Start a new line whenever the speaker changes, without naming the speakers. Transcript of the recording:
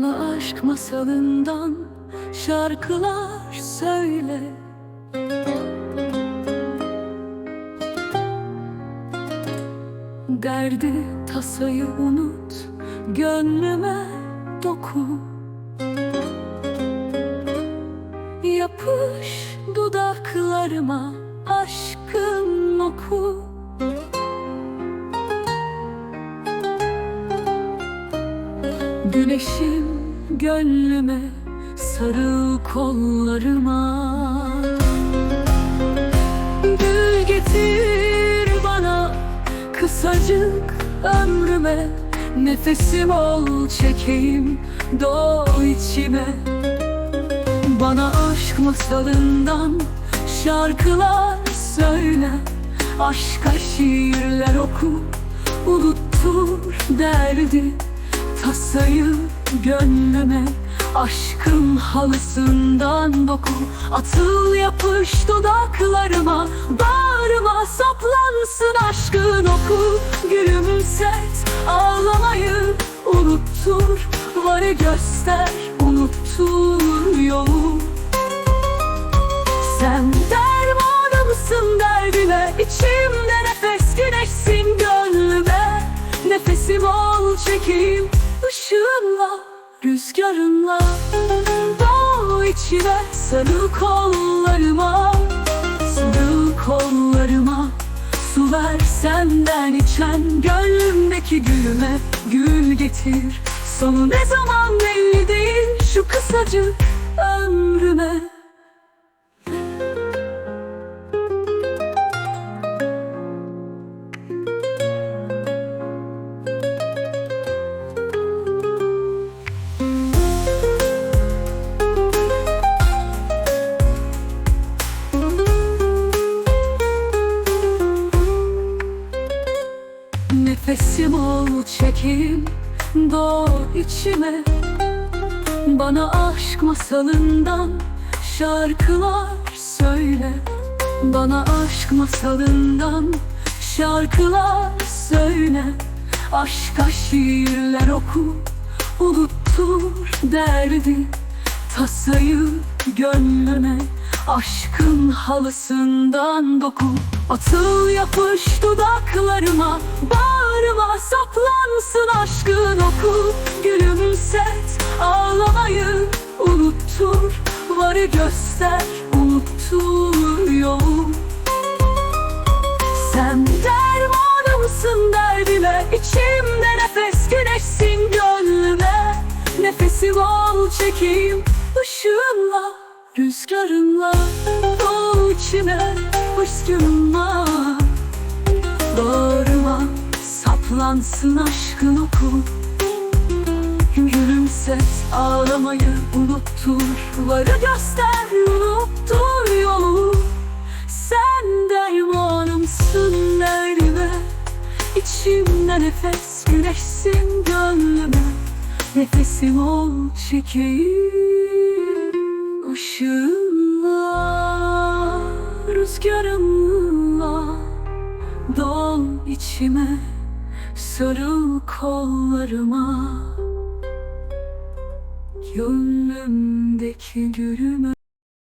aşk masalından şarkılar söyle. Derdi tasayı unut Gönlüme doku. Yapış dudaklarıma Aşkın oku Güneşim gönlüme Sarıl kollarıma. Gül getir bana Kısacık ömrüme. Nefesim ol çekeyim Doğ içime. Bana aşk masalından Şarkılar söyle. Aşka şiirler oku Unuttur derdi Tasayı gönlüme Aşkın halısından doku Atıl yapış dudaklarıma Bağrıma saplansın aşkın oku. Gülümset ağlamayı unuttur Varı göster unuttur yolu. Sen dermanımsın derdime İçimde nefes güneşsin gönlüme. Nefesim ol çekeyim ışığınla Rüzgarınla Doğ içime sarıl kollarıma Sarıl kollarıma Su ver senden içen Gönlümdeki gülüme Gül getir. Sonu ne zaman belli değil Şu kısacık ömrüme Nefesim ol çekim Doğ içime. Bana aşk masalından Şarkılar söyle. Bana aşk masalından Şarkılar söyle. Aşka şiirler oku Unuttur derdi. Tasayı gönlüme Aşkın halısından doku. Atıl yapış dudaklarıma Bağrıma saplansın aşkın oku. Gülümset ağlamayı unuttur. Varı göster unuttur yolu. Sen dermanımsın derdime İçimde nefes güneşsin gönlüme. Nefesim ol çekeyim ışığınla Rüzgarınla. Doğ içime Bağrıma saplansın aşkın oku. Gülümset ağlamayı unuttur Varı göster unuttur yolu. Sen dermanımsın derdime İçimde nefes güneşsin gönlüme. Nefesim ol çekeyim Işığınla Rüzgarınla Dol içime Sarıl kollarıma. Gönlümdeki gülüme